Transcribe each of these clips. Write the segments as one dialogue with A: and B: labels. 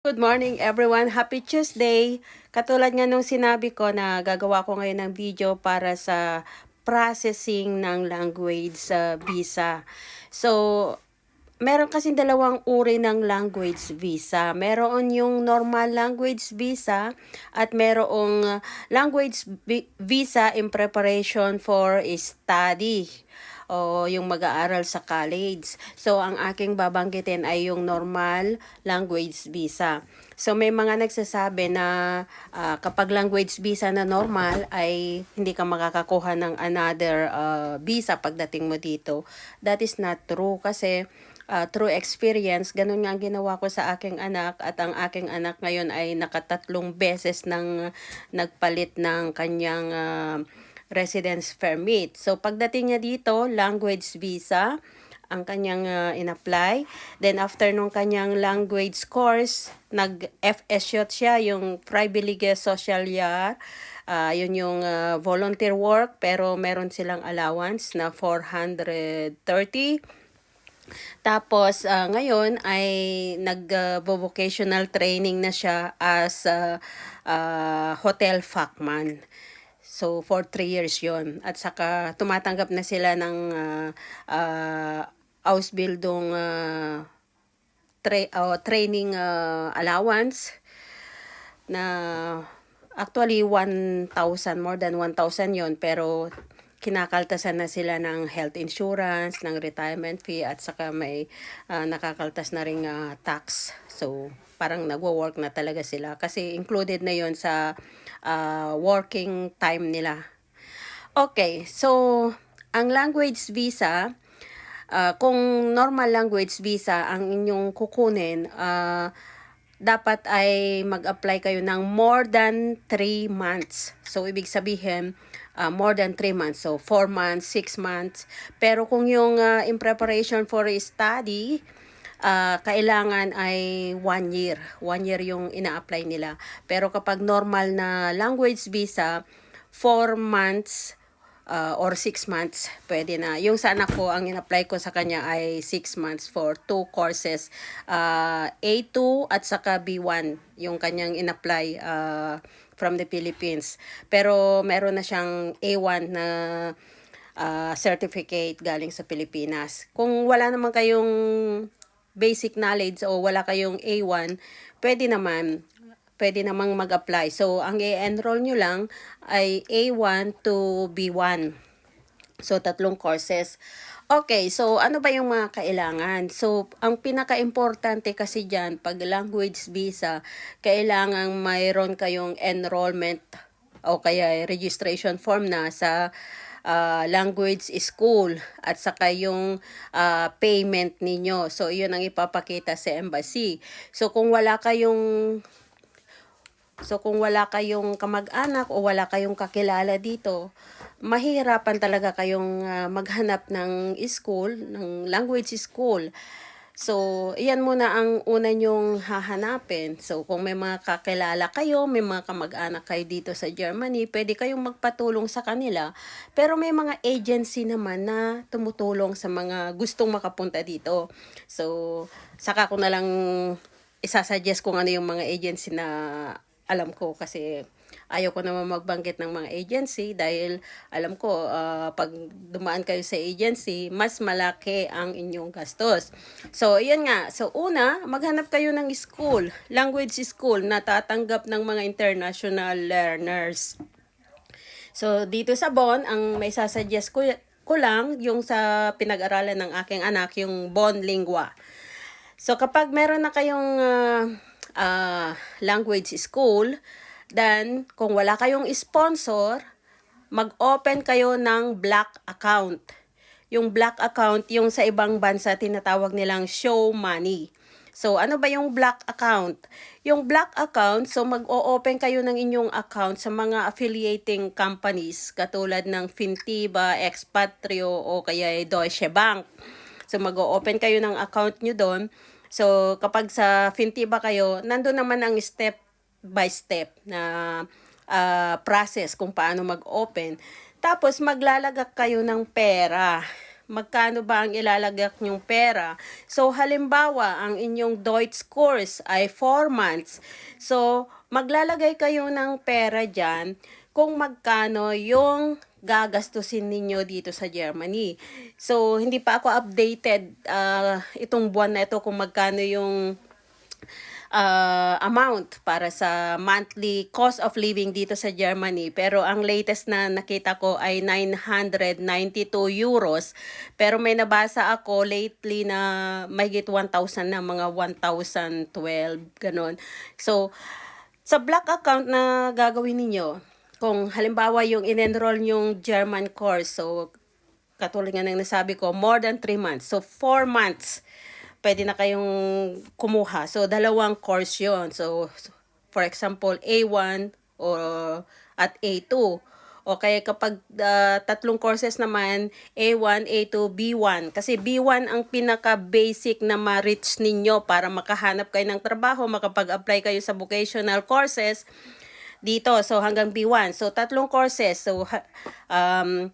A: Good morning everyone. Happy Tuesday. Katulad nga nung sinabi ko na gagawa ko ngayon ng video para sa processing ng language sa visa. So, meron kasing dalawang uri ng language visa. Meron yung normal language visa at merong language vi- visa in preparation for study o yung mag-aaral sa college. So, ang aking babanggitin ay yung normal language visa. So, may mga nagsasabi na ah, kapag language visa na normal ay hindi ka makakakuha ng another ah, visa pagdating mo dito. That is not true kasi uh, through experience, ganun nga ang ginawa ko sa aking anak at ang aking anak ngayon ay nakatatlong beses ng nagpalit ng kanyang uh, residence permit. So pagdating niya dito, language visa ang kanyang uh, in-apply. Then after nung kanyang language course, nag-FS siya, yung Privileged Social Year. Uh, yun yung uh, volunteer work, pero meron silang allowance na 430. Tapos uh, ngayon ay nag-vocational training na siya as uh, uh, hotel facman. So for 3 years 'yon. At saka tumatanggap na sila ng uh, uh, Ausbildung uh, tra- uh, training uh, allowance na actually 1,000 more than 1,000 yon pero kinakaltasan na sila ng health insurance, ng retirement fee at saka may uh, nakakaltas na ring uh, tax. So parang nagwo-work na talaga sila kasi included na yon sa uh, working time nila. Okay, so ang language visa uh, kung normal language visa ang inyong kukunin uh, dapat ay mag-apply kayo ng more than 3 months. So, ibig sabihin, uh, more than 3 months. So, 4 months, 6 months. Pero kung yung uh, in preparation for a study, uh, kailangan ay 1 year. 1 year yung ina-apply nila. Pero kapag normal na language visa, 4 months uh, or 6 months, pwede na. Yung sa anak ko, ang in-apply ko sa kanya ay 6 months for two courses. Uh, A2 at saka B1, yung kanyang in-apply uh, from the Philippines. Pero meron na siyang A1 na uh, certificate galing sa Pilipinas. Kung wala naman kayong basic knowledge o wala kayong A1, pwede naman pwede namang mag-apply. So, ang i-enroll nyo lang ay A1 to B1. So, tatlong courses. Okay, so ano ba yung mga kailangan? So, ang pinaka-importante kasi dyan, pag language visa, kailangan mayroon kayong enrollment o kaya registration form na sa uh, language school at saka yung uh, payment ninyo. So, yun ang ipapakita sa embassy. So, kung wala kayong So kung wala kayong kamag-anak o wala kayong kakilala dito, mahihirapan talaga kayong uh, maghanap ng school, ng language school. So, iyan muna ang una nyong hahanapin. So, kung may mga kakilala kayo, may mga kamag-anak kayo dito sa Germany, pwede kayong magpatulong sa kanila. Pero may mga agency naman na tumutulong sa mga gustong makapunta dito. So, saka ko na lang isasuggest kung ano yung mga agency na alam ko kasi ayaw ko naman magbanggit ng mga agency dahil alam ko uh, pag dumaan kayo sa agency, mas malaki ang inyong gastos. So, yan nga. So, una, maghanap kayo ng school, language school na tatanggap ng mga international learners. So, dito sa Bonn, ang may sasuggest ko, ko lang yung sa pinag-aralan ng aking anak, yung Bonn Lingua. So, kapag meron na kayong uh, uh, language school, then kung wala kayong sponsor, mag-open kayo ng black account. Yung black account, yung sa ibang bansa tinatawag nilang show money. So, ano ba yung black account? Yung black account, so mag-o-open kayo ng inyong account sa mga affiliating companies katulad ng Fintiba, Expatrio o kaya Deutsche Bank. So, mag-o-open kayo ng account nyo doon. So, kapag sa Fintiba kayo, nando naman ang step by step na uh, process kung paano mag-open. Tapos, maglalagak kayo ng pera. magkano ba ang ilalagak nyong pera. So, halimbawa, ang inyong Deutsch course ay 4 months. So, maglalagay kayo ng pera dyan kung magkano yung gagastusin ninyo dito sa Germany. So, hindi pa ako updated ah, itong buwan na ito kung magkano yung uh, amount para sa monthly cost of living dito sa Germany. Pero ang latest na nakita ko ay 992 euros. Pero may nabasa ako lately na mahigit 1,000 na, mga 1,012, ganun. So, sa black account na gagawin ninyo, kung halimbawa yung in-enroll yung German course, so katulad nga ng nasabi ko, more than 3 months. So, 4 months pwede na kayong kumuha. So, dalawang course yon So, for example, A1 or at A2. O kaya kapag ah, tatlong courses naman, A1, A2, B1. Kasi B1 ang pinaka-basic na ma-reach ninyo para makahanap kayo ng trabaho, makapag-apply kayo sa vocational courses dito. So, hanggang B1. So, tatlong courses. So, um,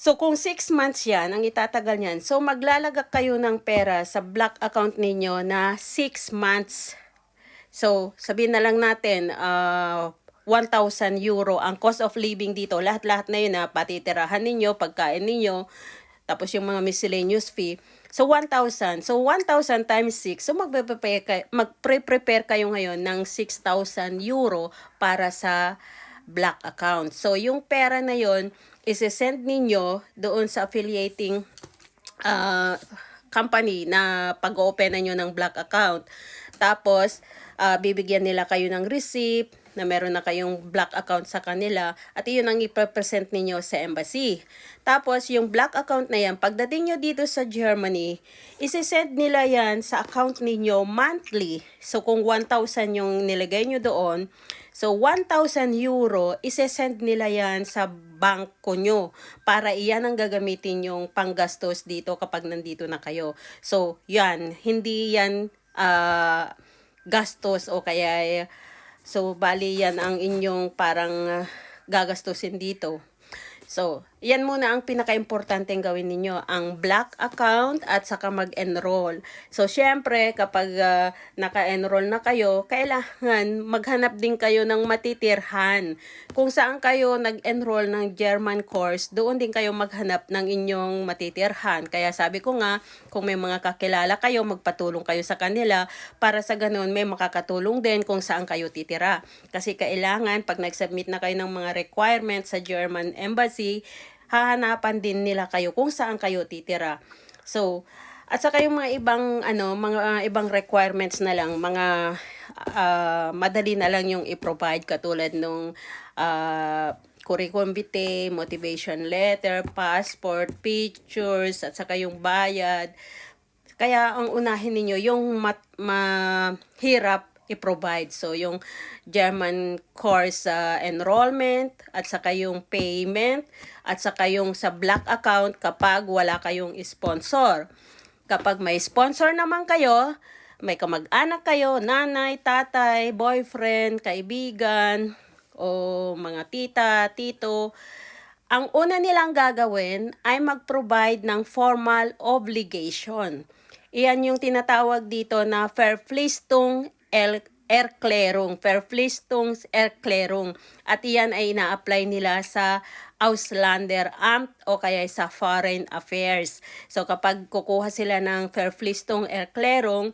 A: So kung 6 months yan, ang itatagal niyan, so maglalagak kayo ng pera sa black account ninyo na 6 months. So sabihin na lang natin, uh, 1,000 euro ang cost of living dito. Lahat-lahat na yun na patitirahan ninyo, pagkain ninyo, tapos yung mga miscellaneous fee. So 1,000. So 1,000 times 6. So magpe-prepare magpre-prepare kayo ngayon ng 6,000 euro para sa black account. So yung pera na yon isi-send ninyo doon sa affiliating uh, company na pag-open nyo ng black account. Tapos, uh, bibigyan nila kayo ng receipt na meron na kayong black account sa kanila at iyon ang ipapresent ninyo sa embassy. Tapos, yung black account na yan, pagdating nyo dito sa Germany, isi-send nila yan sa account ninyo monthly. So, kung 1,000 yung nilagay nyo doon, So, 1,000 euro, ise-send nila yan sa bangko nyo para iyan ang gagamitin yung panggastos dito kapag nandito na kayo. So, yan, hindi yan ah, gastos o kaya, so, bali yan ang inyong parang ah, gagastusin dito. So, yan muna ang pinaka-importante gawin ninyo, ang black account at saka mag-enroll. So, syempre, kapag uh, naka-enroll na kayo, kailangan maghanap din kayo ng matitirhan. Kung saan kayo nag-enroll ng German course, doon din kayo maghanap ng inyong matitirhan. Kaya sabi ko nga, kung may mga kakilala kayo, magpatulong kayo sa kanila para sa ganun may makakatulong din kung saan kayo titira. Kasi kailangan, pag nag-submit na kayo ng mga requirements sa German Embassy, hahanapan din nila kayo kung saan kayo titira. So, at saka yung mga ibang ano, mga uh, ibang requirements na lang, mga uh, madali na lang yung i-provide katulad nung uh, curriculum vitae, motivation letter, passport, pictures, at saka yung bayad. Kaya ang unahin ninyo yung mahirap i-provide. So, yung German course uh, enrollment, at saka yung payment, at saka yung sa black account kapag wala kayong sponsor. Kapag may sponsor naman kayo, may kamag-anak kayo, nanay, tatay, boyfriend, kaibigan, o mga tita, tito, ang una nilang gagawin ay mag-provide ng formal obligation. Iyan yung tinatawag dito na Verpflichtung El Erklärung, Verpflichtungs Erklärung. At iyan ay ina-apply nila sa Ausländeramt o kaya sa Foreign Affairs. So kapag kukuha sila ng Verpflichtung Erklärung,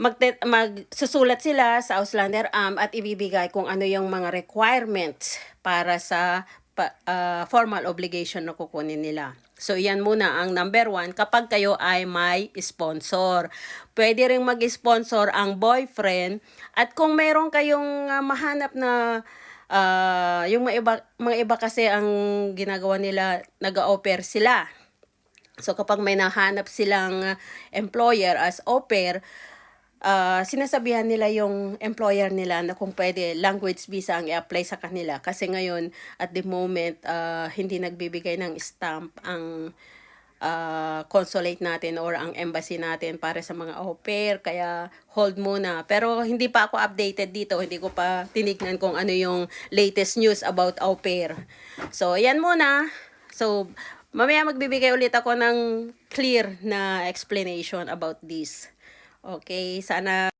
A: magte- magsusulat sila sa Ausländeramt at ibibigay kung ano yung mga requirements para sa pa, uh, formal obligation na kukunin nila. So, yan muna ang number one kapag kayo ay may sponsor. Pwede rin mag-sponsor ang boyfriend at kung meron kayong uh, mahanap na uh, yung mga iba, mga iba kasi ang ginagawa nila, nag-offer sila. So, kapag may nahanap silang employer as pair, uh, sinasabihan nila yung employer nila na kung pwede language visa ang i-apply sa kanila. Kasi ngayon at the moment uh, hindi nagbibigay ng stamp ang uh, consulate natin or ang embassy natin para sa mga au pair. Kaya hold muna. Pero hindi pa ako updated dito. Hindi ko pa tinignan kung ano yung latest news about au pair. So yan muna. So mamaya magbibigay ulit ako ng clear na explanation about this. Okay, sana